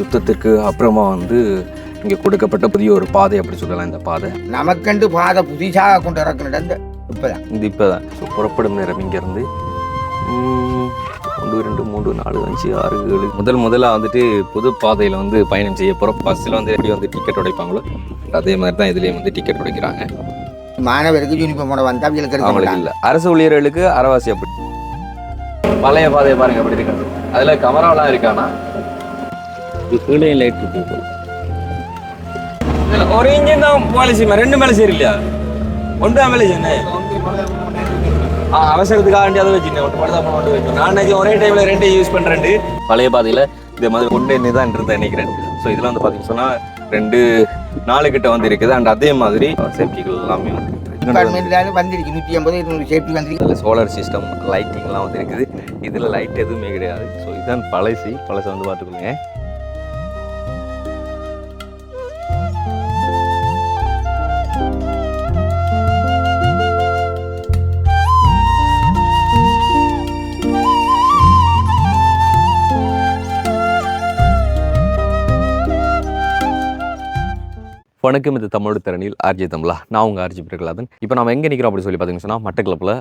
யுத்தத்திற்கு அப்புறமா வந்து இங்கே கொடுக்கப்பட்ட புதிய ஒரு பாதை அப்படி சொல்லலாம் இந்த பாதை. நமக்கென்று பாதை புதிதாக கொண்டு இறக்குனது இந்த இப்போதான். இந்த இப்போ தான் ஸோ புறப்படும் நேரம் இங்கேருந்து. ஒன்று ரெண்டு மூணு நாலு அஞ்சு ஆறு ஏழு. முதல் முதல்ல வந்துட்டு புது பாதையில் வந்து பயணம் செய்ய போகிறோம் பஸ்ஸில் வந்து எப்படி வந்து டிக்கெட் உடைப்பாங்களோ அதே மாதிரி தான் இதுலேயும் வந்து டிக்கெட் உடைக்கிறாங்க. மாணவருக்கு யூனிஃபார்மோட வந்தால் அவங்களுக்கு இல்லை. அரசு ஊழியர்களுக்கு அறவாசி அப்படி. பழைய பாதையை பாருங்க அப்படி இருக்காது அதில் கமராவெல்லாம் இருக்கானா? கீழே லைட் இருக்கு ஒரு இன்ஜின் தான் பாலிசி ரெண்டு மேலே சரி இல்லையா? ஒன்று தான் மேலே என்ன ஆ அவசரத்துக்காக வேண்டி அதை வச்சுருந்தேன் ஒன்று மட்டும் தான் கொண்டு வைக்கணும் நான் நினைச்சேன் ஒரே டைமில் ரெண்டையும் யூஸ் பண்ணுறேன் பழைய பாதையில் இதே மாதிரி ஒன்று என்ன தான் இருந்தேன் நினைக்கிறேன். ஸோ இதில் வந்து பார்த்தீங்கன்னா சொன்னால் ரெண்டு நாலு கிட்ட வந்து இருக்குது. அண்ட் அதே மாதிரி சேஃப்டிகள் எல்லாமே வந்திருக்கு. நூற்றி ஐம்பது இருநூறு சேஃப்டி வந்திருக்கு. இதில் சோலார் சிஸ்டம் லைட்டிங்லாம் வந்து இருக்குது. இதில் லைட் எதுவுமே கிடையாது. ஸோ இதுதான் பழசி. பழசை வந்து பார்த்துக்கோங்க. வணக்கம் இது தமிழ் திறனில் ஆர்ஜி தமிழா. நான் உங்கள் ஆர்ஜி பிரகலாதன். இப்போ நம்ம எங்கே நிற்கிறோம் அப்படி சொல்லி பார்த்தீங்கன்னா சொன்னால் மட்டக்களப்பில்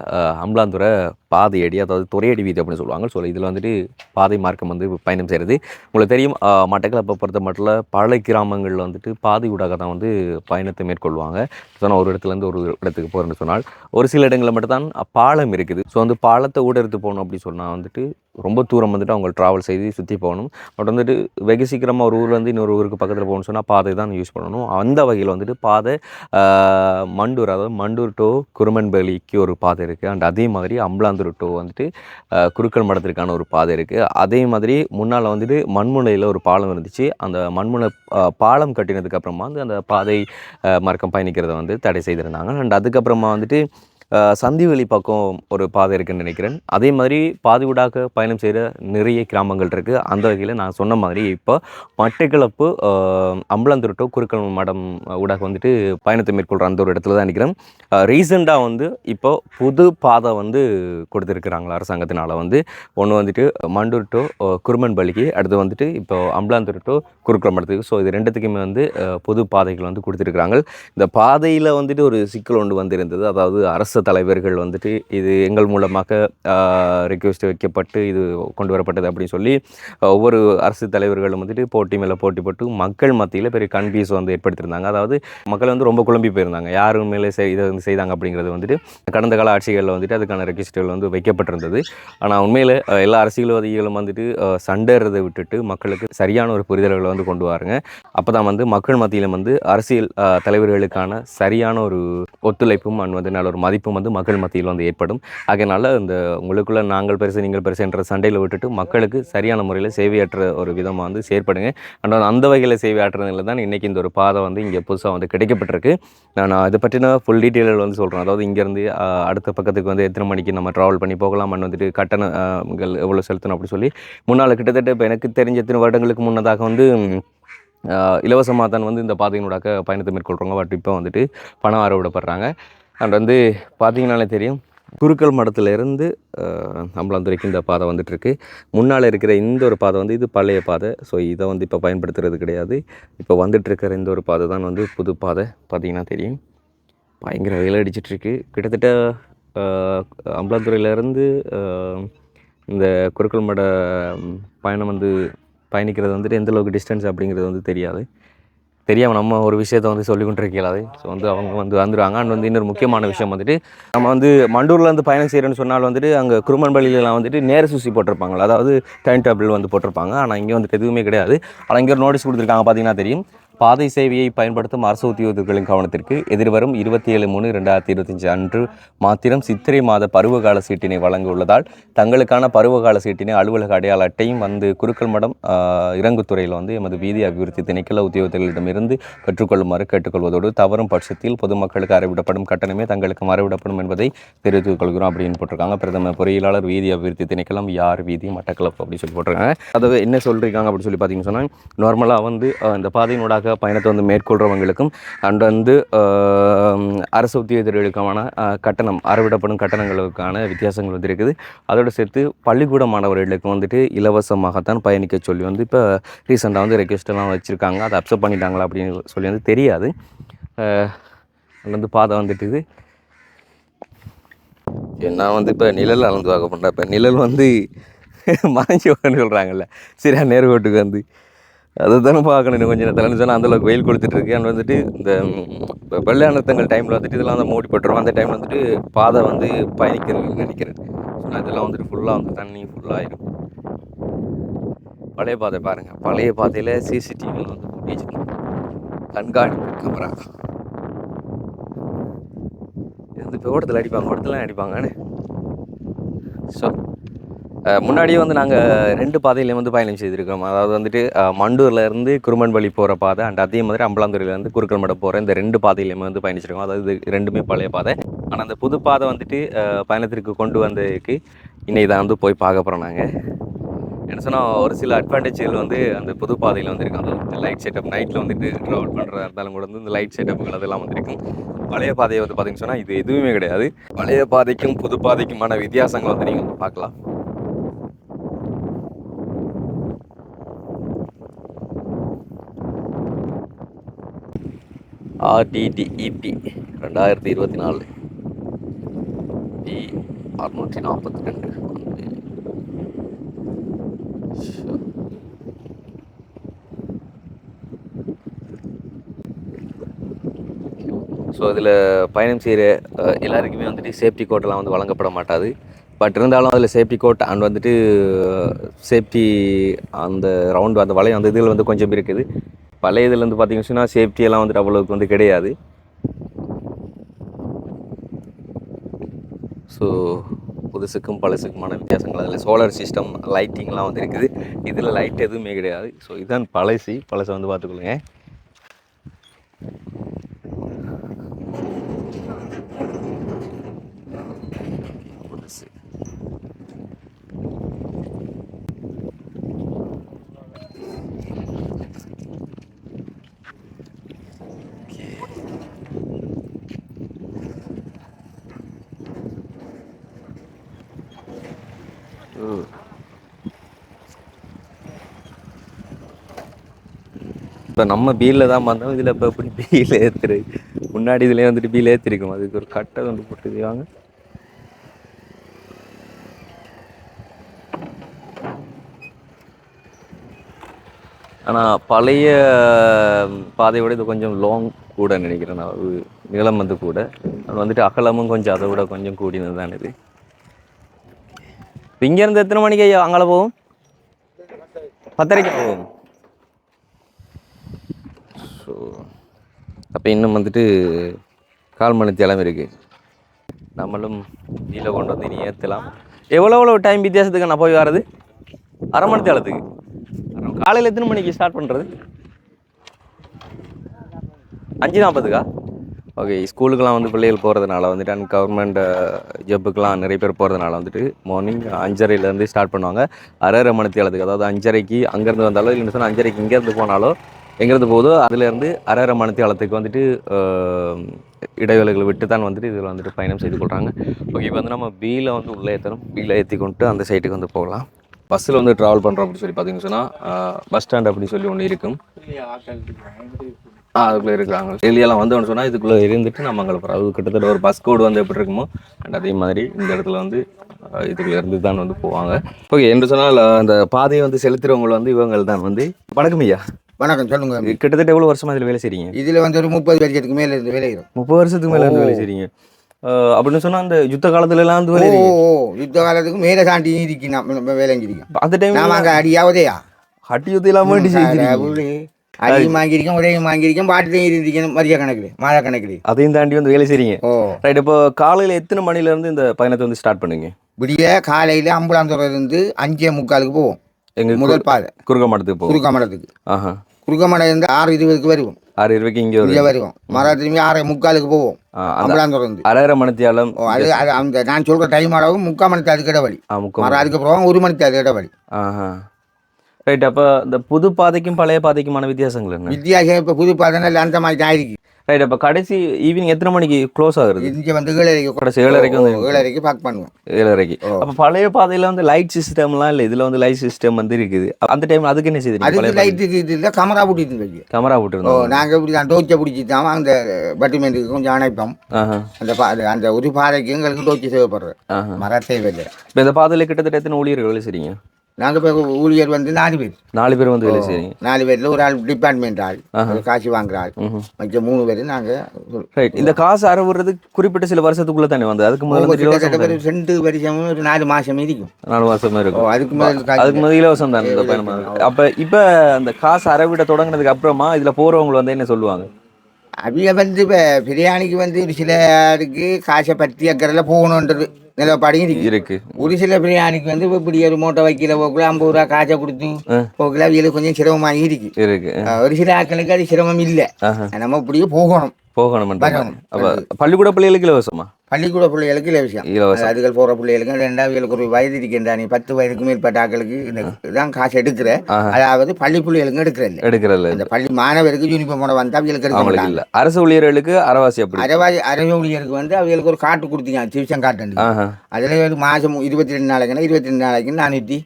அம்பலாந்துறை பாதை அடி அதாவது துறையடி வீதி அப்படின்னு சொல்லுவாங்க. ஸோ இதில் வந்துட்டு பாதை மார்க்கம் வந்து பயணம் செய்கிறது உங்களுக்கு தெரியும் மட்டக்களப்பை பொறுத்த மட்டும் பல கிராமங்களில் வந்துட்டு பாதை ஊடாக தான் வந்து பயணத்தை மேற்கொள்வாங்க. சொன்னால் ஒரு இடத்துலேருந்து ஒரு இடத்துக்கு போகிறேன்னு சொன்னால் ஒரு சில இடங்களில் மட்டும் தான் பாலம் இருக்குது. ஸோ வந்து பாலத்தை ஊடறுத்து போகணும் அப்படின்னு சொன்னால் வந்துட்டு ரொம்ப தூரம் வந்துட்டு அவங்க ட்ராவல் செய்து சுற்றி போகணும். பட் வந்துட்டு வெகு சீக்கிரமாக ஒரு ஊர்லேருந்து இன்னொரு ஊருக்கு பக்கத்தில் போகணும்னு சொன்னால் பாதை தான் யூஸ் பண்ணணும். அந்த வகையில் வந்துட்டு பாதை மண்டூர் அதாவது மண்டூர் டு குருமன்பலிக்கு ஒரு பாதை இருக்குது அண்ட் அதே மாதிரி அம்பலாந்தூர் டு வந்துட்டு குறுக்கல் குருக்கள் மடத்திற்கான ஒரு பாதை இருக்குது அதே மாதிரி முன்னால் வந்துட்டு மண்முனையில் ஒரு பாலம் இருந்துச்சு. அந்த மண்முனை பாலம் கட்டினதுக்கப்புறமா வந்து அந்த பாதை ஆஹ், மார்க்கம் பயணிக்கிறத வந்து தடை செய்திருந்தாங்க. அண்ட் அதுக்கப்புறமா வந்துட்டு சந்திவெளி பக்கம் ஒரு பாதை இருக்குன்னு நினைக்கிறேன். அதே மாதிரி பாதி ஊடாக பயணம் செய்கிற நிறைய கிராமங்கள் இருக்குது அந்த வகையில் நான் சொன்ன மாதிரி இப்போ மட்டக்களப்பு ஆஹ், அம்பலந்துருட்டோ குறுக்கல் மடம் ஊடாக வந்துட்டு பயணத்தை மேற்கொள்கிற அந்த ஒரு இடத்துல தான் நினைக்கிறேன் ரீசெண்டாக வந்து இப்போ புது பாதை வந்து கொடுத்துருக்குறாங்களா அரசாங்கத்தினால் வந்து. ஒன்று வந்துட்டு மண்டூர் டு குருமன் பலிக்கு அடுத்து வந்துட்டு இப்போ அம்பலாந்தூர் டு குறுக்கல் மடத்துக்கு. ஸோ இது ரெண்டுத்துக்குமே வந்து புது பாதைகள் வந்து கொடுத்துருக்குறாங்க. இந்த பாதையில் வந்துட்டு ஒரு சிக்கல் ஒன்று வந்திருந்தது. அதாவது அரசு அரசு தலைவர்கள் வந்துட்டு இது எங்கள் மூலமாக ரிக்வெஸ்ட் வைக்கப்பட்டு இது கொண்டு வரப்பட்டது அப்படின்னு சொல்லி ஒவ்வொரு அரசு தலைவர்களும் வந்துட்டு போட்டி மேலே போட்டி போட்டு மக்கள் மத்தியில் பெரிய கன்ஃபியூஸ் வந்து ஏற்படுத்தியிருந்தாங்க. அதாவது மக்கள் வந்து ரொம்ப குழம்பி போயிருந்தாங்க. யார் மேலே செய் இதை வந்து செய்தாங்க அப்படிங்கிறது வந்துட்டு கடந்த கால ஆட்சிகளில் வந்துட்டு அதுக்கான ரெக்வெஸ்ட்டுகள் வந்து வைக்கப்பட்டிருந்தது. ஆனால் உண்மையில் எல்லா அரசியல்வாதிகளும் வந்துட்டு சண்டைறதை விட்டுட்டு மக்களுக்கு சரியான ஒரு புரிதல்களை வந்து கொண்டு வாருங்க. அப்போ தான் வந்து மக்கள் மத்தியிலும் வந்து அரசியல் தலைவர்களுக்கான சரியான ஒரு ஒத்துழைப்பும் அண்ட் வந்து நல்ல ஒரு மதிப்பு மதிப்பும் வந்து மக்கள் மத்தியில் வந்து ஏற்படும். அதனால் இந்த உங்களுக்குள்ள நாங்கள் பெருசு நீங்கள் பெருசு என்ற சண்டையில் விட்டுட்டு மக்களுக்கு சரியான முறையில் சேவையாற்ற ஒரு விதமாக வந்து செயற்படுங்க. அண்ட் அந்த வகையில் சேவையாற்றுறதுல தான் இன்றைக்கி இந்த ஒரு பாதை வந்து இங்கே புதுசாக வந்து கிடைக்கப்பட்டிருக்கு. நான் அதை பற்றின ஃபுல் டீட்டெயில் வந்து சொல்கிறேன் அதாவது இங்கேருந்து அடுத்த பக்கத்துக்கு வந்து எத்தனை மணிக்கு நம்ம ட்ராவல் பண்ணி போகலாம்? அண்ட் வந்துட்டு கட்டணங்கள் எவ்வளோ செலுத்தணும் அப்படி சொல்லி முன்னால் கிட்டத்தட்ட இப்போ எனக்கு தெரிஞ்ச எத்தனை வருடங்களுக்கு முன்னதாக வந்து இலவசமாக தான் வந்து இந்த பாதையினூடாக பயணத்தை மேற்கொள்கிறாங்க பட் இப்போ வந்துட்டு பணம் அறுவடைப்படுறாங்க அண்ட் வந்து பார்த்தீங்கனாலே தெரியும் குருக்கள் மடத்துலேருந்து அம்பலாந்துறைக்கு இந்த பாதை வந்துட்டுருக்கு. முன்னால் இருக்கிற இந்த ஒரு பாதை வந்து இது பழைய பாதை. ஸோ இதை வந்து இப்போ பயன்படுத்துறது கிடையாது. இப்போ வந்துட்டுருக்கிற இந்த ஒரு பாதை தான் வந்து புது பாதை. பார்த்திங்கன்னா தெரியும். பயங்கர வெயில் அடிச்சிட்ருக்கு கிட்டத்தட்ட அம்பலாந்துறையிலேருந்து இந்த குருக்கள் மட பயணம் வந்து பயணிக்கிறது வந்துட்டு எந்த அளவுக்கு டிஸ்டன்ஸ் அப்படிங்கிறது வந்து தெரியாது. தெரியாமல் நம்ம ஒரு விஷயத்தை வந்து சொல்லி கொண்டிருக்கலாது ஸோ வந்து அவங்க வந்து வந்துடுவாங்க அண்ட் வந்து இன்னொரு முக்கியமான விஷயம் வந்துட்டு நம்ம வந்து மண்டூர்லேருந்து பயணம் செய்கிறேன்னு சொன்னால் வந்துட்டு அங்கே குருமன்பள்ளியிலலாம் வந்துட்டு நேர சூசி போட்டிருப்பாங்க அதாவது டைம் டேபிள் வந்து போட்டிருப்பாங்க. ஆனால் இங்கே வந்துட்டு எதுவுமே கிடையாது. ஆனால் இங்கே ஒரு நோட்டீஸ் கொடுத்துருக்காங்க பார்த்தீங்கன்னா தெரியும். பாதை சேவையை பயன்படுத்தும் அரசு உத்தியோகர்களின் கவனத்திற்கு எதிர்வரும் இருபத்தி ஏழு மூணு ரெண்டாயிரத்தி இருபத்தஞ்சு அன்று மாத்திரம் சித்திரை மாத பருவகால சீட்டினை வழங்க உள்ளதால் தங்களுக்கான பருவகால சீட்டினை அலுவலக அடையாள அட்டையும் வந்து குருக்கள் மடம் இறங்குத்துறையில் வந்து எமது வீதி அபிவிருத்தி திணைக்கள உத்தியோகத்தர்களிடமிருந்து பெற்றுக்கொள்ளுமாறு கேட்டுக்கொள்வதோடு தவறும் பட்சத்தில் பொதுமக்களுக்கு அறிவிடப்படும் கட்டணமே தங்களுக்கு மறைவிடப்படும் என்பதை தெரிவித்துக் கொள்கிறோம் அப்படின்னு போட்டிருக்காங்க. பிரதம பொறியியலாளர் வீதி அபிவிருத்தி திணைக்களம் யார் வீதி மட்டக்களப்பு அப்படின்னு சொல்லி போட்டிருக்காங்க. அதாவது என்ன சொல்லியிருக்காங்க அப்படின்னு சொல்லி பார்த்தீங்கன்னு சொன்னால் நார்மலாக வந்து இந்த பாதையினோட ஊடாக பயணத்தை வந்து மேற்கொள்கிறவங்களுக்கும் அண்ட் வந்து அரசு உத்தியோகத்தர்களுக்கான கட்டணம் அறவிடப்படும் கட்டணங்களுக்கான வித்தியாசங்கள் வந்து இருக்குது. அதோடு சேர்த்து பள்ளிக்கூட மாணவர்களுக்கு வந்துட்டு இலவசமாகத்தான் பயணிக்க சொல்லி வந்து இப்போ ரீசெண்டாக வந்து ரெக்வெஸ்டெல்லாம் வச்சுருக்காங்க. அதை அப்செப்ட் பண்ணிட்டாங்களா அப்படின்னு சொல்லி வந்து தெரியாது. வந்து பாதை வந்துட்டுது நான் வந்து இப்போ நிழல் அளந்து பார்க்க பண்ணுறேன் இப்போ நிழல் வந்து மறைஞ்சி வரணும்னு சொல்கிறாங்கல்ல சரியா நேர்கோட்டுக்கு வந்து. அதை தானே பார்க்கணும். இன்னும் கொஞ்சம் நேரத்தில் சொன்னால் அந்தளவுக்கு வெயில் கொளுத்துட்டு இருக்கு. அண்ட் வந்துட்டு இந்த ம், வெள்ளை டைமில் வந்துட்டு இதெல்லாம் வந்து மூடி போட்டுரும் அந்த டைமில் வந்துட்டு பாதை வந்து பயணிக்கிறதுன்னு நினைக்கிறேன். ஸோ இதெல்லாம் வந்துட்டு ஃபுல்லாக வந்து தண்ணி ஃபுல்லாகிடும் பழைய பாதை பாருங்கள் பழைய பாதையில் சிசிடிவியில் வந்து போட்டு வச்சிருக்கோம் கண்காணிப்பு கேமரா இது வந்து இப்போ ஓட்டத்தில் அடிப்பாங்க. ஓட்டத்தில் அடிப்பாங்கன்னு ஸோ முன்னாடியே வந்து நாங்கள் ரெண்டு பாதையிலையும் வந்து பயணம் செய்திருக்கோம் அதாவது வந்துட்டு மண்டூர்லேருந்து மண்டூர்ல குருமன்பள்ளி போகிற பாதை அண்ட் அதே மாதிரி அம்பலாந்துறையிலேருந்து குறுக்கல்மடை போகிற இந்த ரெண்டு பாதையிலையுமே வந்து பயணிச்சிருக்கோம். அதாவது ரெண்டுமே பழைய பாதை. ஆனால் அந்த புது பாதை வந்துட்டு பயணத்திற்கு கொண்டு வந்ததுக்கு இன்னைக்கு தான் வந்து போய் பார்க்க போகிறோம் நாங்கள் என்ன சொன்னால் ஒரு சில அட்வான்டேஜ்கள் வந்து அந்த புது பாதையில் வந்துருக்கு. அந்த லைட் செட்டப் நைட்டில் வந்துட்டு ட்ராவல் பண்ணுறதா இருந்தாலும் கூட வந்து இந்த லைட் செட்டப்புகள் அதெல்லாம் வந்திருக்கும் பழைய பாதையை வந்து பார்த்தீங்கன்னு சொன்னால் இது எதுவுமே கிடையாது. பழைய பாதைக்கும் புது பாதைக்குமான வித்தியாசங்கள் வந்து நீங்கள் பார்க்கலாம். ஆர்டிடிஇபி ரெண்டாயிரத்தி இருபத்தி நாலு. பி அறுநூற்றி நாற்பத்தி ரெண்டு. ஸோ இதில் பயணம் செய்கிற எல்லாருக்குமே வந்துட்டு சேஃப்டி கோட்டெல்லாம் வந்து வழங்கப்பட மாட்டாது. பட் இருந்தாலும் அதில் சேஃப்டி கோட் அண்ட் வந்துட்டு சேஃப்டி அந்த ரவுண்டு அந்த வளையம் அந்த இதில் வந்து கொஞ்சம் இருக்குது. பழைய இதில் வந்து சேஃப்டியெல்லாம் வந்துட்டு அவ்வளோக்கு வந்து கிடையாது. ஸோ புதுசுக்கும் பழசுக்குமான வித்தியாசங்கள். அதில் சோலார் சிஸ்டம் லைட்டிங்லாம் வந்து இருக்குது இதில் லைட் எதுவுமே கிடையாது. ஸோ இதுதான் பழசு. பழசை வந்து பார்த்துக்கொள்ளுங்க. இப்போ நம்ம பீலில் தான் பார்த்தோம் இதில் இப்போ எப்படி பீல் ஏற்றுரு முன்னாடி இதுலேயே வந்துட்டு பீல் ஏற்றிருக்கும் அதுக்கு ஒரு கட்டை வந்து போட்டுருக்காங்க ஆனால் பழைய பாதையோட இது கொஞ்சம் லாங் கூட நினைக்கிறேன் நான். அது நீளம் வந்து கூட. அது வந்துட்டு அகலமும் கொஞ்சம் அதை விட கொஞ்சம் கூடினது தான் இது. இங்கேருந்து எத்தனை மணிக்கு ஐயா அங்கே போகும் பத்தரைக்கு போகும் ஸோ அப்போ இன்னும் வந்துட்டு கால் மணி தேலம் இருக்குது நம்மளும் கீழே கொண்டு வந்து இனி ஏற்றலாம் எவ்வளோ எவ்வளோ டைம் வித்தியாசத்துக்கு நான் போய் வர்றது? அரை மணி தேளத்துக்கு. காலையில் எத்தனை மணிக்கு ஸ்டார்ட் பண்ணுறது அஞ்சு நாற்பதுக்கா ஓகே ஸ்கூலுக்கெலாம் வந்து பிள்ளைகள் போகிறதுனால வந்துட்டு அண்ட் கவர்மெண்ட் ஜப்புக்கெலாம் நிறைய பேர் போகிறதுனால வந்துட்டு மார்னிங் அஞ்சரைலேருந்து ஸ்டார்ட் பண்ணுவாங்க. அரை மணி தேளத்துக்கு. அதாவது அஞ்சரைக்கு அங்கேருந்து வந்தாலோ இல்லைன்னு சொன்னால் அஞ்சரைக்கு இங்கேருந்து போனாலோ எங்கேருந்து போகுதோ அதுலேருந்து அரை மணி தேளத்துக்கு வந்துட்டு இடைவேளைகளை விட்டு தான் வந்துட்டு இதில் வந்துட்டு பயணம் செய்து கொள்கிறாங்க ஓகே இப்போ வந்து நம்ம பீல வந்து உள்ளே ஏற்றணும் பீல ஏற்றி கொண்டு அந்த சைட்டுக்கு வந்து போகலாம். பஸ்ஸில் வந்து ட்ராவல் பண்ணுறோம் அப்படின்னு சொல்லி பார்த்தீங்கன்னு சொன்னால் பஸ் ஸ்டாண்ட் அப்படின்னு சொல்லி ஒன்று இருக்கும். ஆ அதுக்குள்ளே இருக்காங்க. வெளியெல்லாம் வந்தோம்னு சொன்னால் இதுக்குள்ளே இருந்துட்டு நம்ம அங்கே போகிறோம் அது கிட்டத்தட்ட ஒரு பஸ் கோடு வந்து எப்படி இருக்குமோ அண்ட் அதே மாதிரி இந்த இடத்துல வந்து இதுக்குள்ள இருந்து தான் வந்து போவாங்க. ஓகே என்று சொன்னால் அந்த பாதையை வந்து செலுத்துறவங்க வந்து இவங்க தான் வந்து. வணக்கம் ஐயா. வணக்கம் சொல்லுங்க. கிட்டத்தட்ட எவ்வளோ வருஷமா இதில் வேலை செய்றீங்க? இதுல வந்து ஒரு முப்பது வருஷத்துக்கு மேல இருந்து விளையிடும் முப்பது வருஷத்துக்கு மேலே இருந்து வேலை செய்றீங்க. அப்படின்னு சொன்னால் அந்த யுத்த காலத்துல எல்லாம் வந்து ஓ வேலை யுத்த காலத்துக்கு மேல தாண்டி இருக்கு நம்ம வேலைங்கிருக்கோம் அந்த டைம் நாம அங்க அடியாவதையா ஹட்டி யுத்தம் இல்லாமல் வேண்டி அடியும் வாங்கியிருக்கோம் உடையும் வாங்கியிருக்கோம் பாட்டிலையும் இருந்திருக்கேன் மதிய கணக்குல மாத கணக்குல. அதையும் தாண்டி வந்து வேலை செய்றீங்க. ஓ. ரைட் இப்போ காலையில் எத்தனை மணில இருந்து இந்த பயணத்தை வந்து ஸ்டார்ட் பண்ணுங்க விடிய காலையில அம்புலாந்துறை இருந்து அஞ்சே முக்காலுக்கு போவோம். எங்க முதல் பாதை. குறுக்க மடத்துக்கு போகும். குறுக்கமடத்துக்கு ஆஹா. குறுக்கமடம் இருந்து ஆறு இருபதுக்கு வருவோம். ஆறு இருபதுக்கு இங்கே இங்கே வருவோம். மர திரும்பி ஆறு முக்காலுக்கு போவோம். அம்புலாந்துறை இருந்து அரை மணித்தியாலம் அது அது அந்த நான் சொல்ற டைம் அளவு முக்கால் மணிக்கு அதுக்கு இடைவெளி முக்கம் மரம் அதுக்கப்புறம் ஒரு மணிக்கு அது இடைவெளி ஆஹா. ரைட் அப்போ இந்த புது பாதைக்கும் பழைய பாதைக்குமான வித்தியாசங்கள் என்ன? வித்தியாசம் இப்போ புது பாதனால் அந்த மாதிரி தான் இருக்கு ரைட் அப்போ கடைசி ஈவினிங் எத்தனை மணிக்கு க்ளோஸ் ஆகுறது? இங்கே வந்து ஏழரைக்கு கடைசி ஏழரைக்கு வந்து ஏழரைக்கு பார்க் பண்ணுவோம். ஏழரைக்கு. அப்போ பழைய பாதையில் வந்து லைட் சிஸ்டம்லாம் இல்லை இதில் வந்து லைட் சிஸ்டம் வந்து இருக்குது. அந்த டைம் அதுக்கு என்ன செய்யுது அதுக்கு பழைய லைட்டுக்கு இது கமரா இருக்கு கேமரா போட்டுருந்தோம் நாங்கள் இப்படி தான் டோச்சை பிடிச்சி தான் அந்த பட்டிமெண்ட்டுக்கு கொஞ்சம் அணைப்போம். அந்த அந்த ஒரு பாதைக்கு எங்களுக்கு டோச்சி தேவைப்படுறது மர தேவையில்லை. இப்போ இந்த பாதையில் கிட்டத்தட்ட எத்தனை ஊழியர்கள் செய்றீங்க? நாங்கள் இப்போ ஊழியர் வந்து நாலு பேர். நாலு பேர் வந்து வேலை செய்றீங்க. நாலு பேரில் ஒரு ஆள் டிபார்ட்மெண்ட் ஆள் ஒரு காசு வாங்குற ஆள். மற்ற மூணு பேர் நாங்கள் ரைட் இந்த காசு அறவுறது குறிப்பிட்ட சில வருஷத்துக்குள்ள தானே வந்து? அதுக்கு முதல்ல கிட்டத்தட்ட ஒரு ரெண்டு வருஷமும் ஒரு நாலு மாசம் இருக்கும். நாலு மாசமே ஓ இருக்கும் அதுக்கு மேலே அதுக்கு முதல் இலவசம் தானே இந்த பயணம். அப்ப இப்ப அந்த காசு அறவிட தொடங்குனதுக்கு அப்புறமா இதுல போறவங்க வந்து என்ன சொல்லுவாங்க? அவிய வந்து இப்போ பிரியாணிக்கு வந்து ஒரு சிலருக்கு காசை பற்றி அக்கறையில் போகணுன்றது. நிலப்பாடையும் இருக்கு. இருக்கு. ஒரு சில பிரியாணிக்கு வந்து இப்போ இப்படி ஒரு மூட்டை வைக்கல போக்குல ஐம்பது ரூபா காசை கொடுத்து போக்குல அவியலுக்கு கொஞ்சம் சிரமமாக இருக்கு. இருக்கு. ஒரு சில ஆட்களுக்கு அது சிரமம் இல்லை. நம்ம இப்படியே போகணும். போகணும். அப்ப பள்ளிக்கூட பிள்ளைகளுக்கு இலவசமா? பள்ளிக்கூட பிள்ளைகளுக்கு இலவசம். இலவசம். அதுகள் போகிற பிள்ளைகளுக்கு ரெண்டாவது ஒரு வயது இருக்கின்றானே பத்து வயதுக்கு மேற்பட்ட ஆட்களுக்கு இந்த இதான் காசு எடுக்கிற. அதாவது பள்ளி பிள்ளைகளுக்கு எடுக்கிற இல்லை எடுக்கிறல்ல இந்த பள்ளி மாணவருக்கு யூனிஃபார்மோட வந்தா அவங்களுக்கு எடுக்க இல்ல. அரசு ஊழியர்களுக்கு அறவாசி அப்படி அரைவாதி அரை ஊழியருக்கு வந்து அவங்களுக்கு ஒரு காட்டு கொடுத்தீங்க. டிவிஷன் காட்டு அதில் மாதம் இருபத்தி ரெண்டு நாளைக்குன்னா இருபத்தி ரெண்டு நாளைக்கு நானூற்றி.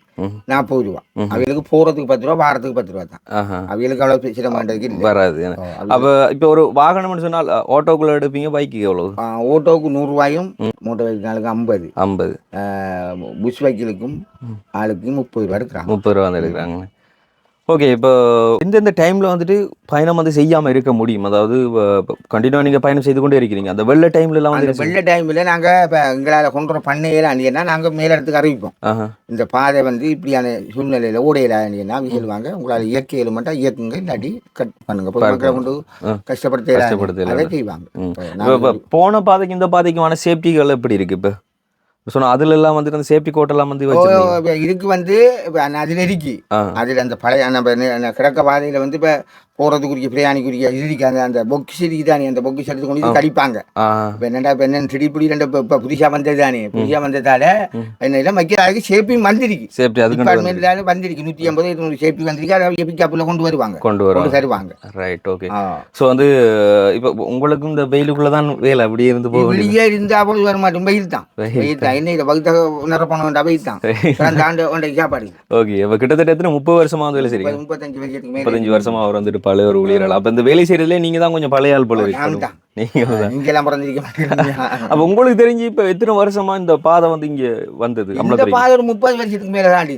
நாற்பது ரூபா. அவங்களுக்கு போகிறதுக்கு பத்து ரூபா வாரத்துக்கு பத்து ரூபா தான். அவங்களுக்கு அவ்வளோ சிரமன்றதுக்கு வராது. அப்ப இப்ப ஒரு வாகனம்னு சொன்னால் ஆட்டோக்குள்ள எடுப்பீங்க பைக்கு எவ்வளவு? ஆ, ஓட்டோவுக்கு நூறுரூவாயும் மூட்டை வைக்கிறனாலுக்கு ஐம்பது. ஐம்பது. புஷ் வைக்கலுக்கும் ஆளுக்கு முப்பது ரூபா எடுக்கிறாங்க. முப்பது ரூபா வந்து எடுக்கிறாங்க ஓகே இப்போ எந்தெந்த டைமில் வந்துட்டு பயணம் வந்து செய்யாமல் இருக்க முடியும். அதாவது கண்டினியூவாக நீங்கள் பயணம் செய்து கொண்டே இருக்கிறீங்க. அந்த வெள்ள டைம்லலாம் வந்து வெள்ள டைமில் நாங்கள் இப்போ எங்களால் கொண்டு வர பண்ணையில அணியன்னா நாங்கள் மேலிடத்துக்கு அறிவிப்போம். இந்த பாதை வந்து இப்படியான சூழ்நிலையில் ஓடையில் அணியன்னா சொல்லுவாங்க உங்களால் இயற்கை எலுமெண்ட்டாக இயக்குங்க இல்லாட்டி கட் பண்ணுங்க. மக்களை கொண்டு. கஷ்டப்படுத்த கஷ்டப்படுத்த செய்வாங்க. போன பாதைக்கு இந்த பாதைக்குமான சேஃப்டிகள் எப்படி இருக்கு இப்போ? சொன்னால் அதுல எல்லாம் வந்துட்டு அந்த சேஃப்டி வந்து ஓ, வச்சிருக்கீங்க இப்ப இதுக்கு வந்து அதில் இருக்கு. அதில் அந்த பழைய நம்ம கிடக்க பாதையில் வந்து இப்போ போகிறதுக்குரிய பிரியாணிக்குரிய இது இருக்கு அந்த அந்த பொக்ஸ் இருக்கு தானே அந்த பொக்ஸ் எடுத்து கொண்டு கடிப்பாங்க. இப்போ என்னடா இப்போ என்ன திடீர்படி ரெண்டு இப்போ புதுசாக வந்தது தானே? புதுசாக வந்ததால என்ன இல்லை வைக்கிறதுக்கு ஷேப்பிங் வந்திருக்கு. சேஃப்டி அதுக்கு டிபார்ட்மெண்ட்ல வந்திருக்கு. நூற்றி ஐம்பது இருநூறு ஷேப்பிங் வந்திருக்கு. அதை பிக்கப்பில் கொண்டு வருவாங்க. கொண்டு வருவாங்க. தருவாங்க. Right okay. ஸோ வந்து இப்போ உங்களுக்கு இந்த வெயிலுக்குள்ள தான் வேலை அப்படியே இருந்து போக வேண்டியது. வெளியே இருந்தா போது வர மாட்டோம். வெயில் தான். வெயில் தான். என்ன இதை வகுத்த நிரப்பணம் வேண்டாம் வெயில் தான். அந்த ஆண்டு ஒன்றை சாப்பாடு. ஓகே இப்போ கிட்டத்தட்ட எத்தனை? முப்பது வருஷமா வந்து வேலை செய்றீங்க? முப்பத்தஞ்சு வருஷத்துக்கு முப்பத்தஞ்சு வருஷமா அவர் வந்துட்டு பழைய ஒரு ஊழியர்கள் அப்போ இந்த வேலை செய்யறதுல நீங்க தான் கொஞ்சம் பழைய ஆள் போல நான் இருக்கு தான். நீங்க தான். இங்கெல்லாம் பிறந்திருக்க மாட்டேன் அப்ப உங்களுக்கு தெரிஞ்சு இப்ப எத்தனை வருஷமா இந்த பாதை வந்து இங்க வந்தது? இந்த பாதை ஒரு முப்பது வருஷத்துக்கு மேலே தாண்டி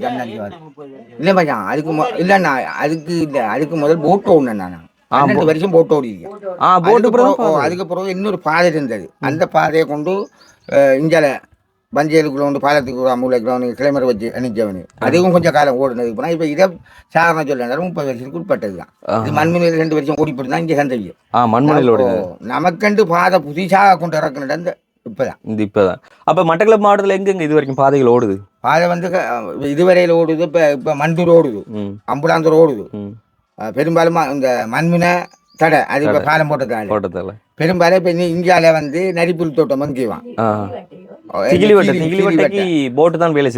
இல்லை மச்சான் அதுக்கு இல்லைண்ணா அதுக்கு இல்லை அதுக்கு முதல் போட் ஓடினேன் நான். பன்னெண்டு வருஷம் போட்டு பிறகு- அதுக்கு பிறகு இன்னொரு பாதை இருந்தது. அந்த பாதையை கொண்டு இஞ்சால பஞ்சேலுக்குள்ள வந்து பாலத்துக்கு மூளை கிரௌண்ட் கிளைமர் வச்சு அணிஞ்சவனு. அதுவும் கொஞ்சம் காலம் ஓடுனதுக்கு போனால் இப்போ இதை சாதாரண சொல்ல முப்பது வருஷத்துக்கு உட்பட்டது தான். இது மண்மணியில் ரெண்டு வருஷம் ஓடி போட்டு தான் இங்கே சந்தவியம் ஆ மண்மணிலோட நமக்கண்டு பாதை புதுசாக கொண்டு இறக்குனது அந்த இப்போதான். இந்த இப்பதான். அப்ப மட்டக்களப்பு மாவட்டத்துல எங்கெங்க இது வரைக்கும் பாதைகள் ஓடுது? பாதை வந்து இதுவரையில் ஓடுது. இப்போ இப்போ மண்டூர் ஓடுது. அம்புலாந்தூர் ஓடுது. பெரும்பாலும் இந்த மண்முனை தடை அது இப்போ பாலம் போட்டதால. கோட்டத்தில் பெரும்பாலும் இப்போ இந்தியாவில் வந்து நரிப்புல் தோட்டம் மங்கிவான் ஆ திகிலி வட்டை திகிலி வட்டைக்கு போட்டு தான் வேலை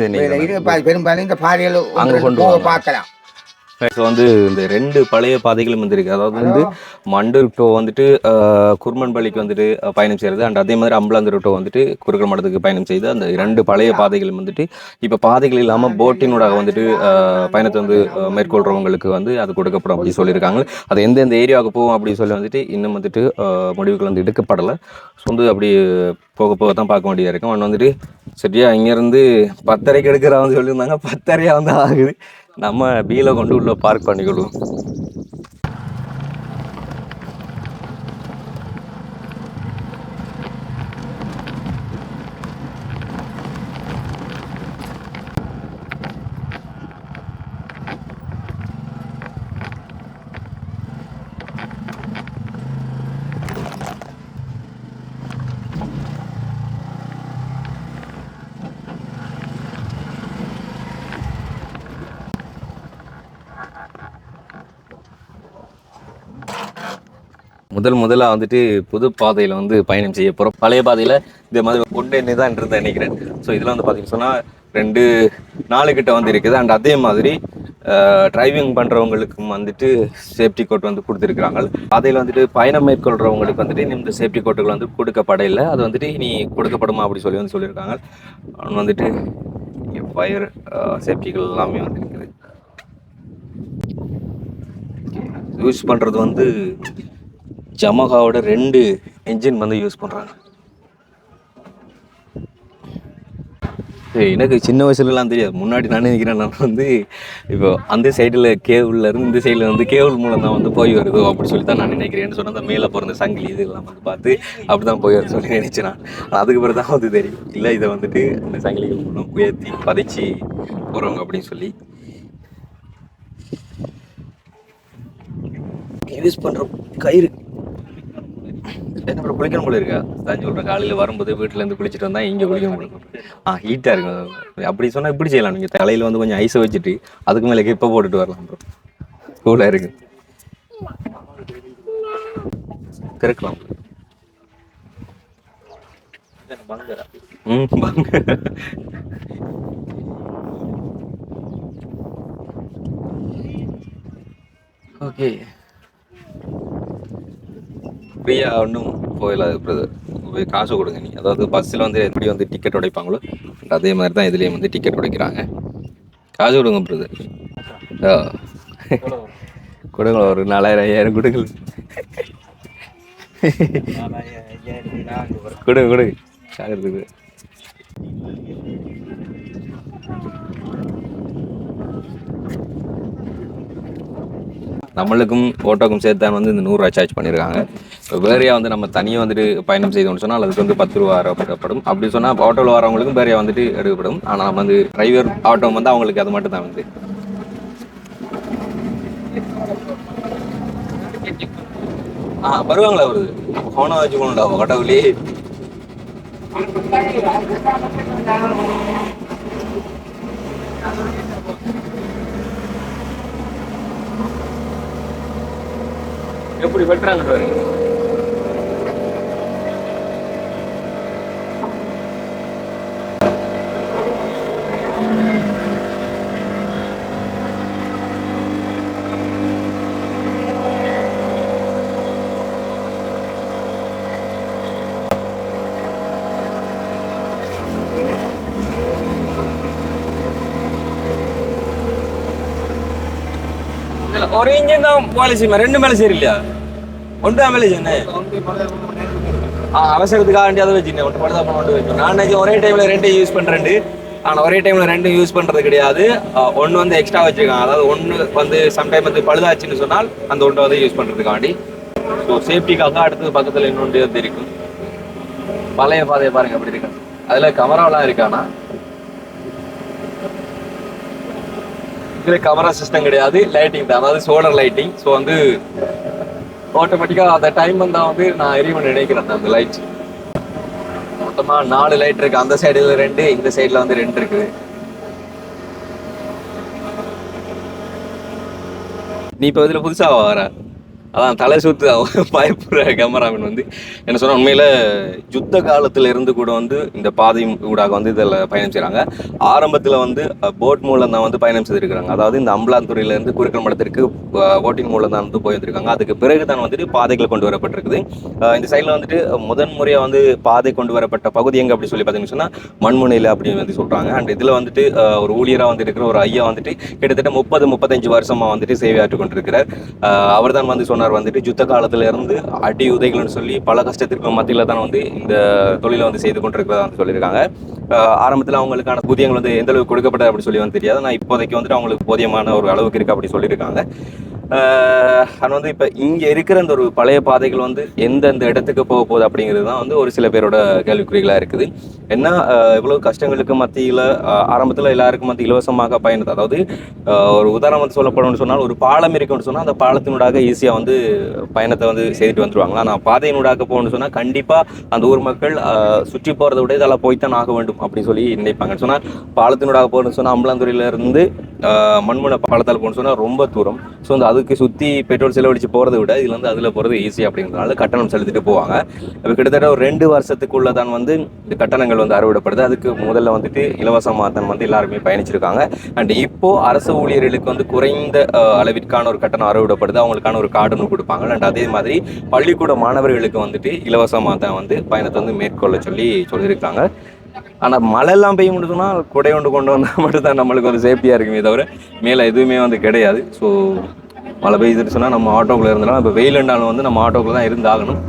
ஸோ வந்து இந்த ரெண்டு பழைய பாதைகளும் வந்திருக்கு. அதாவது வந்து மண்டூர் டோ வந்துட்டு குருமன்பள்ளிக்கு வந்துட்டு பயணம் செய்கிறது அண்ட் அதே மாதிரி அம்பலாந்தூர் டோ வந்துட்டு குறுக்கல் மடத்துக்கு பயணம் செய்து அந்த இரண்டு பழைய பாதைகளும் வந்துட்டு இப்போ பாதைகள் இல்லாமல் போட்டினூடாக வந்துட்டு பயணத்தை வந்து ஆஹ், மேற்கொள்றவங்களுக்கு வந்து அது கொடுக்கப்படும் அப்படி சொல்லியிருக்காங்க. அது எந்தெந்த ஏரியாவுக்கு போகும் அப்படின்னு சொல்லி வந்துட்டு இன்னும் வந்துட்டு முடிவுகள் வந்து எடுக்கப்படலை. ஸோ வந்து அப்படி போக போக தான் பார்க்க வேண்டியதாக இருக்கும். அண்ட் வந்துட்டு சரியா இங்கேருந்து பத்தரைக்கு எடுக்கிறா வந்து சொல்லியிருந்தாங்க. பத்தரையா வந்து ஆகுது. நம்ம பீல கொண்டு உள்ள பார்க் பண்ணிக்கொள்வோம் முதல் முதலாக வந்துட்டு புது பாதையில் வந்து பயணம் செய்ய போகிறோம் பழைய பாதையில் இந்த மாதிரி கொண்டு எண்ணி தான் இருந்தேன் நினைக்கிறேன். ஸோ இதெல்லாம் வந்து பார்த்தீங்கன்னு சொன்னால் ரெண்டு நாலு கிட்ட வந்து இருக்குது. அண்ட் அதே மாதிரி டிரைவிங் பண்ணுறவங்களுக்கும் வந்துட்டு சேஃப்டி கோட் வந்து கொடுத்துருக்குறாங்க. பாதையில் வந்துட்டு பயணம் மேற்கொள்கிறவங்களுக்கு வந்துட்டு இந்த சேஃப்டி கோட்டுகள் வந்து கொடுக்கப்படலை அது வந்துட்டு இனி கொடுக்கப்படுமா அப்படி சொல்லி வந்து சொல்லியிருக்காங்க. அவன் வந்துட்டு ஃபயர் சேஃப்டிகள் எல்லாமே வந்துருக்குது யூஸ் பண்ணுறது வந்து ஜமகாவோட ரெண்டு என்ஜின் வந்து யூஸ் பண்ணுறாங்க எனக்கு சின்ன வயசுலலாம் தெரியாது. முன்னாடி நான் நினைக்கிறேன் நான் வந்து இப்போ அந்த சைடில் கேபிளில் இருந்து இந்த சைடில் வந்து கேபிள் மூலம் தான் வந்து போய் வருதோ அப்படி சொல்லி தான் நான் நினைக்கிறேன்னு சொன்னால் அந்த மேலே பிறந்த சங்கிலி இதெல்லாம் வந்து பார்த்து அப்படி தான் போய் வருது சொல்லி நினச்சேன் நான். அதுக்கு பிறகு தான் வந்து தெரியும். இல்லை இதை வந்துட்டு அந்த சங்கிலிகள் மூலம் உயர்த்தி பதைச்சி போகிறவங்க அப்படின்னு சொல்லி. யூஸ் பண்ணுற கயிறு அப்புறம் குளிக்கணும் போல இருக்கா? தான் சொல்கிறேன் காலையில் வரும்போது வீட்டிலேருந்து குளிச்சுட்டு வந்தால் இங்கே குளிக்கணும் போல ஆ ஹீட்டாக இருக்கும். அப்படி சொன்னால் இப்படி செய்யலாம். நீங்கள் தலையில் வந்து கொஞ்சம் ஐஸை வச்சுட்டு அதுக்கு மேலே கிப்பை போட்டுட்டு வரலாம் ப்ரோ கூலாக இருக்கு. திறக்கலாம். ம் வாங்க ஓகே ஃப்ரீயாக ஒன்றும் போயிடாது பிரதர் போய் காசு கொடுங்க நீ. அதாவது பஸ்ஸில் வந்து எப்படி வந்து டிக்கெட் உடைப்பாங்களோ அதே மாதிரி தான் இதுலேயும் வந்து டிக்கெட் உடைக்கிறாங்க. காசு கொடுங்க பிரதர் ஆ. கொடுங்க ஒரு நாலாயிரம் ஐயாயிரம் கொடுங்க. கொடுங்க. கொடுங்க. நம்மளுக்கும் ஓட்டோக்கும் சேர்த்து தான் வந்து இந்த நூறுரூவா சார்ஜ் பண்ணியிருக்காங்க இப்போ வேறையாக வந்து நம்ம தனியாக வந்துட்டு பயணம் செய்தோம்னு சொன்னால் அதுக்கு வந்து பத்து ரூபா எடுக்கப்படும் அப்படி சொன்னால் ஆட்டோவில் வரவங்களுக்கும் வேறையாக வந்துட்டு எடுக்கப்படும். ஆனால் நம்ம வந்து டிரைவர் ஆட்டோ வந்து அவங்களுக்கு அது மட்டும் தான் வந்து. ஆ வருவாங்களா வருது ஃபோனை வச்சுக்கணும்டா கடவுளே எப்படி வெட்டுறாங்க பாருங்க ஒரு இன்ஜின் தான் வேலை செய்யுமா ரெண்டு மேலே சரியில்லையா ஒன்று தான் வேலை செய்யணும் ஆ அவசரத்துக்காக வேண்டிய அதை வச்சுருந்தேன் ஒன்று மட்டும் தான் ஒன்று வச்சு நான் ஒரே டைமில் ரெண்டு யூஸ் பண்ணுறேன் ஆனால் ஒரே டைமில் ரெண்டும் யூஸ் பண்ணுறது கிடையாது. ஒன்று வந்து எக்ஸ்ட்ரா வச்சுருக்காங்க. அதாவது ஒன்று வந்து சம்டைம் வந்து பழுதாச்சுன்னு சொன்னால் அந்த ஒன்றை வந்து யூஸ் பண்ணுறதுக்காண்டி ஸோ சேஃப்டிக்காக அடுத்தது பக்கத்தில் இன்னொன்று வந்து இருக்கும் பழைய பாதையை பாருங்கள் அப்படி இருக்கு. அதில் கமராலாம் இருக்கானா? இதுல கமரா சிஸ்டம் கிடையாது. லைட்டிங் தான். அதாவது சோலர் லைட்டிங் ஸோ வந்து ஆட்டோமேட்டிக்காக அந்த டைம் வந்தால் வந்து நான் எரிவு நினைக்கிறேன் அந்த லைட் மொத்தமா நாலு லைட் இருக்கு. அந்த சைடுல ரெண்டு இந்த சைடுல வந்து ரெண்டு இருக்குது. நீ இப்போ இதில் புதுசாக வர. அதான் தலை சுத்து அவன் பயப்படுற கேமராமேன் வந்து என்ன சொன்னா உண்மையில் யுத்த காலத்துல இருந்து கூட வந்து இந்த பாதை ஊடாக வந்து இதில் பயணம் செய்கிறாங்க. ஆரம்பத்தில் வந்து போட் மூலம் தான் வந்து பயணம் செய்திருக்கிறாங்க. அதாவது இந்த அம்பலாந்துறையிலேருந்து குறுக்கல் மடத்திற்கு போட்டிங் மூலம் தான் வந்து போயிருந்திருக்காங்க அதுக்கு பிறகு தான் வந்துட்டு பாதைகள் கொண்டு வரப்பட்டிருக்குது. இந்த சைடில் வந்துட்டு முதன் முறையாக வந்து பாதை கொண்டு வரப்பட்ட பகுதி எங்கே அப்படி சொல்லி பார்த்தீங்கன்னு சொன்னால் மண்முனையில் அப்படின்னு வந்து சொல்கிறாங்க அண்ட் இதில் வந்துட்டு ஒரு ஊழியராக வந்து இருக்கிற ஒரு ஐயா வந்துட்டு கிட்டத்தட்ட முப்பது முப்பத்தஞ்சு வருஷமாக வந்துட்டு சேவையாற்றி கொண்டிருக்கிறார். அவர் தான் வந்து சொன்னார் வந்துட்டு யுத்த காலத்துல இருந்து அடி உதைகள்னு சொல்லி பல கஷ்டத்திற்கு மத்தியில் தான் வந்து இந்த தொழிலை வந்து செய்து கொண்டிருக்கிறதா வந்து சொல்லியிருக்காங்க. ஆரம்பத்தில் அவங்களுக்கான ஊதியங்கள் வந்து எந்த அளவுக்கு கொடுக்கப்பட்டது அப்படி சொல்லி வந்து தெரியாது. ஆனால் இப்போதைக்கு வந்துட்டு அவங்களுக்கு போதியமான ஒரு அளவுக்கு இருக்கு அப்படி சொல்லியிருக்காங்க. அது வந்து இப்போ இங்கே இருக்கிற அந்த ஒரு பழைய பாதைகள் வந்து எந்தெந்த இடத்துக்கு போக போகுது அப்படிங்கிறது தான் வந்து ஒரு சில பேரோட கேள்விக்குறிகளாக இருக்குது. ஏன்னா இவ்வளோ கஷ்டங்களுக்கு மத்தியில் ஆரம்பத்தில் எல்லாருக்கும் வந்து இலவசமாக பயணத்தை அதாவது ஒரு உதாரணம் வந்து சொல்லப்படணும்னு சொன்னால் ஒரு பாலம் இருக்குன்னு சொன்னால் அந்த பாலத்தினூடாக ஈஸியாக வந்து பயணத்தை வந்து செய்துட்டு வந்துருவாங்க. ஆனால் பாதையினூடாக போகணும்னு சொன்னால் கண்டிப்பாக அந்த ஊர் மக்கள் சுற்றி போகிறத விட இதெல்லாம் போய்த்தான் ஆக வேண்டும் அப்படின்னு சொல்லி நினைப்பாங்கன்னு சொன்னால் பாலத்தினூடாக போகணும்னு சொன்னால் அம்பலாந்துறையிலேருந்து மண்முனை பாலத்தால் போகணும்னு சொன்னால் ரொம்ப தூரம். ஸோ அந்த அதுக்கு சுற்றி பெட்ரோல் செலவழிச்சு போகிறத விட இதில் வந்து அதில் போகிறது ஈஸி அப்படிங்கிறதுனால கட்டணம் செலுத்திட்டு போவாங்க. இப்போ கிட்டத்தட்ட ஒரு ரெண்டு வருஷத்துக்குள்ள தான் வந்து இந்த கட்டணங்கள் வந்து அறுவடைப்படுது. அதுக்கு முதல்ல வந்துட்டு இலவசமாக தான் வந்து எல்லாருமே பயணிச்சிருக்காங்க. அண்ட் இப்போது அரசு ஊழியர்களுக்கு வந்து குறைந்த அளவிற்கான ஒரு கட்டணம் அறுவிடப்படுது. அவங்களுக்கான ஒரு கார்டுன்னு கொடுப்பாங்க. அண்ட் அதே மாதிரி பள்ளிக்கூட மாணவர்களுக்கு வந்துட்டு இலவசமாக தான் வந்து பயணத்தை வந்து மேற்கொள்ள சொல்லி சொல்லியிருக்காங்க. ஆனால் மழைலாம் பெய்ய முடியுதுன்னா குடை கொண்டு கொண்டு வந்தால் மட்டும்தான் நம்மளுக்கு வந்து சேஃப்டியாக இருக்குமே தவிர மேலே எதுவுமே வந்து கிடையாது. ஸோ மழை பெய்யுதுன்னு சொன்னால் நம்ம ஆட்டோக்குள்ளே இருந்தாலும் இப்போ வெயிலுண்டாலும் வந்து நம்ம ஆட்டோக்குள்ள தான் இருந்தாகணும்.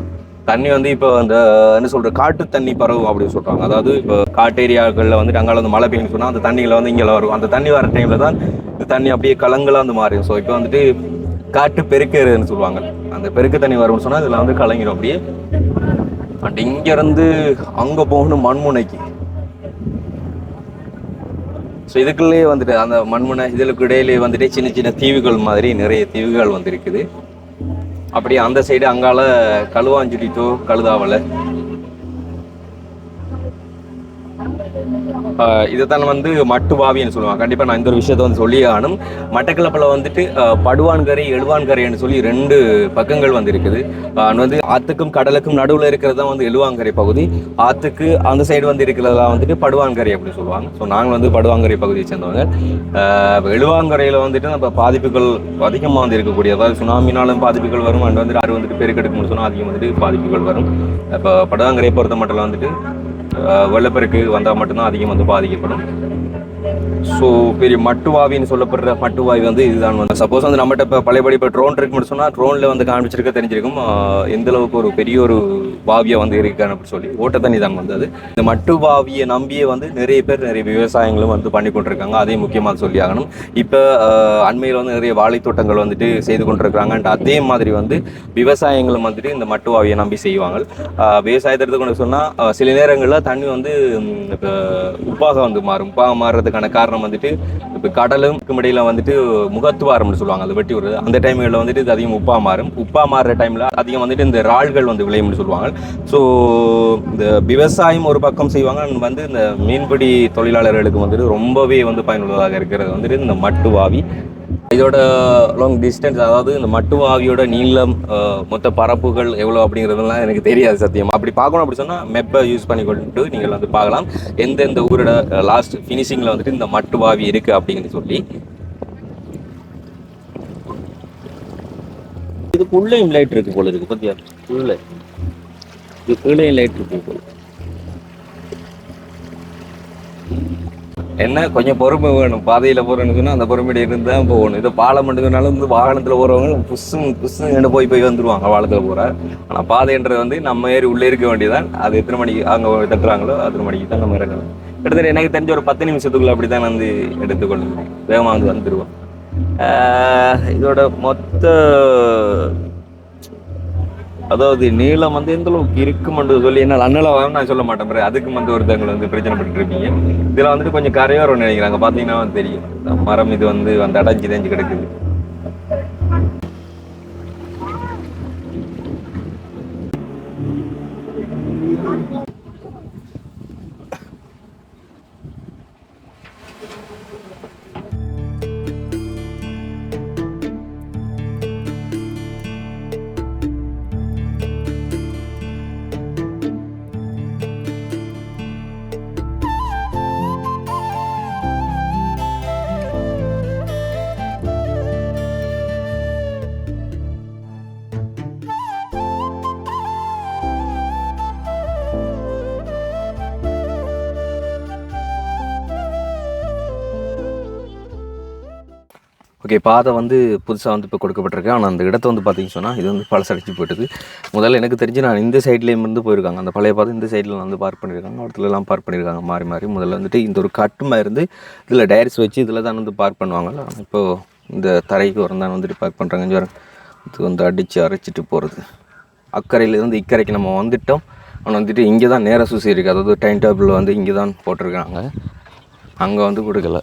தண்ணி வந்து இப்போ அந்த என்ன சொல்ற காட்டு தண்ணி பரவும் அப்படின்னு சொல்கிறாங்க அதாவது இப்போ காட்டு ஏரியாக்களில் வந்துட்டு அங்கால வந்து மழை பெய்யுன்னு சொன்னால் அந்த தண்ணிகளை வந்து இங்கே வரும். அந்த தண்ணி வர டைமில் தான் இந்த தண்ணி அப்படியே கலங்களாக வந்து மாறிடும். ஸோ இப்போ வந்துட்டு காட்டு பெருக்கேறுன்னு சொல்லுவாங்க. அந்த பெருக்கு தண்ணி வரும்னு சொன்னால் இதில் வந்து கலங்கிடும் அப்படியே. அண்ட் இங்கேருந்து அங்கே போகணும் மண்முனைக்கு. ஸோ இதுக்குள்ளேயே வந்துட்டு அந்த மண்முனை இதுக்கு இடையிலே வந்துட்டு சின்ன சின்ன தீவுகள் மாதிரி நிறைய தீவுகள் வந்துருக்குது. அப்படியே அந்த சைடு அங்கால கழுவாஞ்சுடி டூ கழுதாவலை இதைத்தான் வந்து மட்டு வாவின்னு சொல்லுவாங்க. கண்டிப்பாக நான் இந்த ஒரு விஷயத்த வந்து சொல்லி ஆனும் மட்டக்களப்பில் வந்துட்டு படுவான்கரை எழுவான்கரைன்னு சொல்லி ரெண்டு பக்கங்கள் வந்து இருக்குது. வந்து ஆத்துக்கும் கடலுக்கும் நடுவில் இருக்கிறது தான் வந்து எழுவாங்கரை பகுதி. ஆத்துக்கு அந்த சைடு வந்து இருக்கிறதெல்லாம் வந்துட்டு படுவான்கரை அப்படின்னு சொல்லுவாங்க. ஸோ நாங்கள் வந்து படுவாங்கரை பகுதியை சேர்ந்தவங்க. எழுவாங்கரையில் வந்துட்டு நம்ம பாதிப்புகள் அதிகமாக வந்து இருக்கக்கூடிய அதாவது சுனாமினாலும் பாதிப்புகள் வரும் அண்ட் வந்து யார் வந்துட்டு பெருக்கெடுக்கணும்னு சொன்னால் அதிகம் வந்துட்டு பாதிப்புகள் வரும். இப்போ படுவாங்கரையை பொறுத்த மட்டும் வந்துட்டு வெள்ளப்பெருக்கு வந்தால் மட்டும்தான் அதிகம் வந்து பாதிக்கப்படும். ஸோ பெரிய மட்டுவாவின்னு சொல்லப்படுற மட்டுவாவி வந்து இதுதான் வந்து. சப்போஸ் வந்து நம்மகிட்ட இப்போ பழையபடி இப்போ ட்ரோன் இருக்குன்னு சொன்னால் ட்ரோனில் வந்து காமிச்சிருக்க தெரிஞ்சிருக்கும். எந்த அளவுக்கு ஒரு பெரிய ஒரு வாவியாக வந்து இருக்கான்னு அப்படி சொல்லி. ஓட்ட தண்ணி தான் வந்தது இந்த மட்டுவாவியை நம்பியே வந்து நிறைய பேர் நிறைய விவசாயங்களும் வந்து பண்ணி கொண்டிருக்காங்க. அதையும் முக்கியமாக சொல்லி ஆகணும். இப்போ அண்மையில் வந்து நிறைய வாழைத்தோட்டங்கள் வந்துட்டு செய்து கொண்டிருக்கிறாங்க. அண்ட் அதே மாதிரி வந்து விவசாயங்களும் வந்துட்டு இந்த மட்டுவாவியை நம்பி செய்வாங்க. விவசாயத்தை எடுத்துக்கொண்டு சொன்னால் சில நேரங்களில் தண்ணி வந்து இப்போ உப்பாக வந்து மாறும். உப்பாக மாறுறதுக்கான காரணம் வந்துட்டு இப்போ கடலுக்கும் இடையில வந்துட்டு முகத்துவாரம்னு சொல்லுவாங்க அது வெட்டி விடுறது அந்த டைம்களில் வந்துட்டு இது அதிகம் உப்பா மாறும். உப்பா மாறுற டைமில் அதிகம் வந்துட்டு இந்த இறால்கள் வந்து விளையும்னு சொல்லுவாங்க. ஸோ இந்த விவசாயம் ஒரு பக்கம் செய்வாங்க வந்து இந்த மீன்பிடி தொழிலாளர்களுக்கு வந்துட்டு ரொம்பவே வந்து பயனுள்ளதாக இருக்கிறது. வந்துட்டு இந்த மட்டு வாவி இதோட லாங் டிஸ்டன்ஸ் அதாவது இந்த மட்டு ஆவியோட நீளம் மொத்த பரப்புகள் எவ்வளோ அப்படிங்கிறதுலாம் எனக்கு தெரியாது சத்தியம். அப்படி பார்க்கணும் அப்படி சொன்னால் மெப்பை யூஸ் பண்ணி கொண்டு நீங்கள் வந்து பார்க்கலாம். எந்தெந்த ஊரோட லாஸ்ட் ஃபினிஷிங்கில் வந்துட்டு இந்த மட்டு வாவி இருக்குது அப்படின்னு சொல்லி. இதுக்குள்ளேயும் லைட் இருக்கு போல இருக்கு பத்தியா? உள்ள கீழே லைட் இருக்கு போல. என்ன? கொஞ்சம் பொறுமை வேணும். பாதையில போறேன்னு அந்த பொறுமையில இருந்து தான் போகணும். இது பாலம் மட்டும்னாலும் வந்து வாகனத்துல போறவங்க புஷும் புஷ்ஷும் போய் போய் வந்துருவாங்க வாழத்துல போற. ஆனா பாதைன்றது வந்து நம்ம ஏறி உள்ளே இருக்க வேண்டியதான் அது எத்தனை மணிக்கு அங்க தட்டுறாங்களோ அத்தனை மணிக்கு தான் நம்ம இறங்கணும். கிட்டத்தட்ட எனக்கு தெரிஞ்ச ஒரு பத்து நிமிஷத்துக்குள்ள அப்படித்தான் வந்து எடுத்துக்கொள்ளணும் வேகமாக வந்து வந்துடுவோம் ஆஹ் இதோட மொத்த அதாவது நீளம் வந்து எந்த அளவுக்கு இருக்குமென்று சொல்லி என்னால் அண்ணளவாக நான் சொல்ல மாட்டேன் பிறகு. அதுக்கு வந்து ஒருத்தவங்க வந்து பிரச்சனை பட்டு இருப்பீங்க இதில் வந்துட்டு கொஞ்சம் கரையோரம் நினைக்கிறாங்க. பார்த்தீங்கன்னா தெரியும். மரம் இது வந்து அந்த அடைஞ்சி தேஞ்சு கிடக்குது. ஓகே பாதை வந்து புதுசாக வந்து இப்போ கொடுக்கப்பட்டிருக்கு. ஆனால் அந்த இடத்த வந்து பார்த்தீங்கன்னு சொன்னால் இது வந்து பழசடைச்சு போயிட்டுது முதல்ல எனக்கு தெரிஞ்சு நான் இந்த சைட்லேயும் இருந்து போயிருக்காங்க. அந்த பழைய பாதை இந்த சைடில் வந்து பார்க் பண்ணியிருக்காங்க. இடத்துலலாம் பார்க் பண்ணியிருக்காங்க மாறி மாறி. முதல்ல வந்துட்டு இந்த ஒரு கட்டுமா இருந்து இதில் டயர்ஸ் வச்சு இதில் தான் வந்து பார்க் பண்ணுவாங்கல்ல. இப்போது இந்த தரைக்கு உரந்தான் வந்துட்டு பார்க் பண்ணுறாங்க ஜரம் இது வந்து அடித்து அரைச்சிட்டு போகிறது அக்கறையிலேருந்து இக்கரைக்கு நம்ம வந்துட்டோம். ஆனால் வந்துட்டு இங்கே தான் நேர சூசி இருக்குது அதாவது டைம் டேபிள் வந்து இங்கே தான் போட்டிருக்காங்க. அங்கே வந்து கொடுக்கல.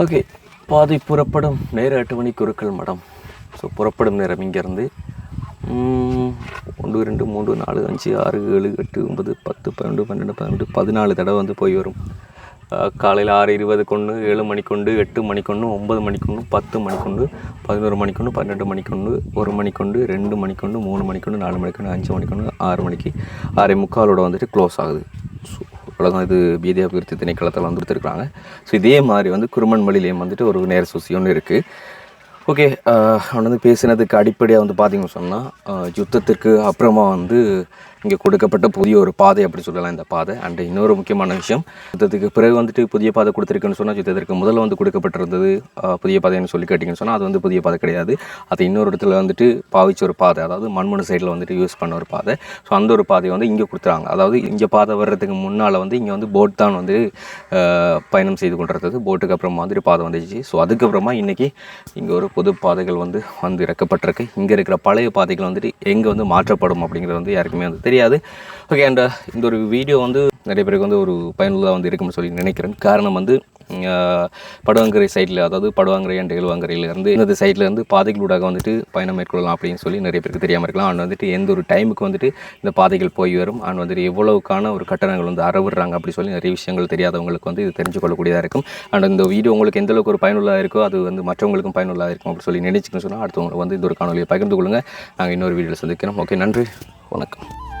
ஓகே. பாதை புறப்படும் நேர எட்டு மணி குருக்கள் மடம். ஸோ புறப்படும் நேரம் இங்கேருந்து ஒன்று ரெண்டு மூன்று நாலு அஞ்சு ஆறு ஏழு எட்டு ஒன்பது பத்து பன்னெண்டு பன்னெண்டு பன்னெண்டு பதினாலு தடவை வந்து போய் வரும். காலையில் ஆறு இருபது கொண்டு ஏழு மணிக்கொண்டு எட்டு மணிக்கொண்டு ஒம்பது மணிக்கொன்று பத்து மணிக்கொண்டு பதினோரு மணிக்கொண்டு பன்னெண்டு மணிக்கொண்டு ஒரு மணிக்கொண்டு ரெண்டு மணிக்கொண்டு மூணு மணிக்கொண்டு நாலு மணிக்கொண்டு அஞ்சு மணிக்கொண்டு ஆறு மணிக்கு ஆறே முக்காலோட வந்துட்டு க்ளோஸ் ஆகுது. ஸோ அவ்வளோதான் இது பீதி அபிவிருத்தி திணைக்களத்தில் வந்து கொடுத்துருக்காங்க ஸோ இதே மாதிரி வந்து குருமன் மொழியிலையும் வந்துட்டு ஒரு நேர சூசி ஒன்று இருக்குது ஓகே அவன் வந்து பேசினதுக்கு அடிப்படையாக வந்து பார்த்தீங்கன்னு சொன்னால் யுத்தத்திற்கு அப்புறமா வந்து இங்கே கொடுக்கப்பட்ட புதிய ஒரு பாதை அப்படி சொல்லலாம் இந்த பாதை. அண்ட் இன்னொரு முக்கியமான விஷயம் யுத்தத்துக்கு பிறகு வந்துட்டு புதிய பாதை கொடுத்துருக்குன்னு சொன்னால் யுத்தத்திற்கு முதல்ல வந்து கொடுக்கப்பட்டிருந்தது புதிய பாதைன்னு சொல்லி கேட்டிங்கன்னு சொன்னால் அது வந்து புதிய பாதை கிடையாது. அது இன்னொரு இடத்துல வந்துட்டு பாவிச்ச ஒரு பாதை அதாவது மண்மணு சைடில் வந்துட்டு யூஸ் பண்ண ஒரு பாதை. ஸோ அந்த ஒரு பாதையை வந்து இங்கே கொடுத்துறாங்க. அதாவது இங்கே பாதை வர்றதுக்கு முன்னால் வந்து இங்கே வந்து போட் தான் வந்து பயணம் செய்து கொண்டிருந்தது. போட்டுக்கு அப்புறம் மாதிரி பாதை வந்துச்சு. ஸோ அதுக்கப்புறமா இன்றைக்கி இங்கே ஒரு பொது பாதைகள் வந்து வந்து இறக்கப்பட்டிருக்கு. இங்கே இருக்கிற பழைய பாதைகள் வந்துட்டு எங்கே வந்து மாற்றப்படும் அப்படிங்கிறது வந்து யாருக்குமே வந்து தெரியாது. ஓகே அண்ட் uh, இந்த ஒரு வீடியோ வந்து நிறைய பேருக்கு வந்து ஒரு பயனுள்ளதாக வந்து இருக்கும்னு சொல்லி நினைக்கிறேன். காரணம் வந்து படுவாங்கரை சைடில் அதாவது படுவாங்கரை அண்ட் இருந்து இந்த சைட்லேருந்து இருந்து பாதைகளூடாக வந்துட்டு பயணம் மேற்கொள்ளலாம் அப்படின்னு சொல்லி நிறைய பேருக்கு தெரியாமல் இருக்கலாம். அண்ட் வந்துட்டு எந்த ஒரு டைமுக்கு வந்துட்டு இந்த பாதைகள் போய் வரும் அண்ட் வந்துட்டு எவ்வளவுக்கான ஒரு கட்டணங்கள் வந்து அறவிடுறாங்க அப்படி சொல்லி நிறைய விஷயங்கள் தெரியாதவங்களுக்கு வந்து இது தெரிஞ்சு கொள்ளக்கூடியதாக இருக்கும். அண்ட் இந்த வீடியோ உங்களுக்கு எந்த அளவுக்கு ஒரு பயனுள்ளதாக இருக்கோ அது வந்து மற்றவங்களுக்கும் பயனுள்ளதாக இருக்கும் அப்படி சொல்லி நினைச்சுக்கணும்னு சொன்னால் அடுத்தவங்களுக்கு வந்து இந்த ஒரு காணொலியை பகிர்ந்து கொள்ளுங்கள் நாங்கள் இன்னொரு வீடியோவில் சந்திக்கிறோம். ஓகே நன்றி. வணக்கம்.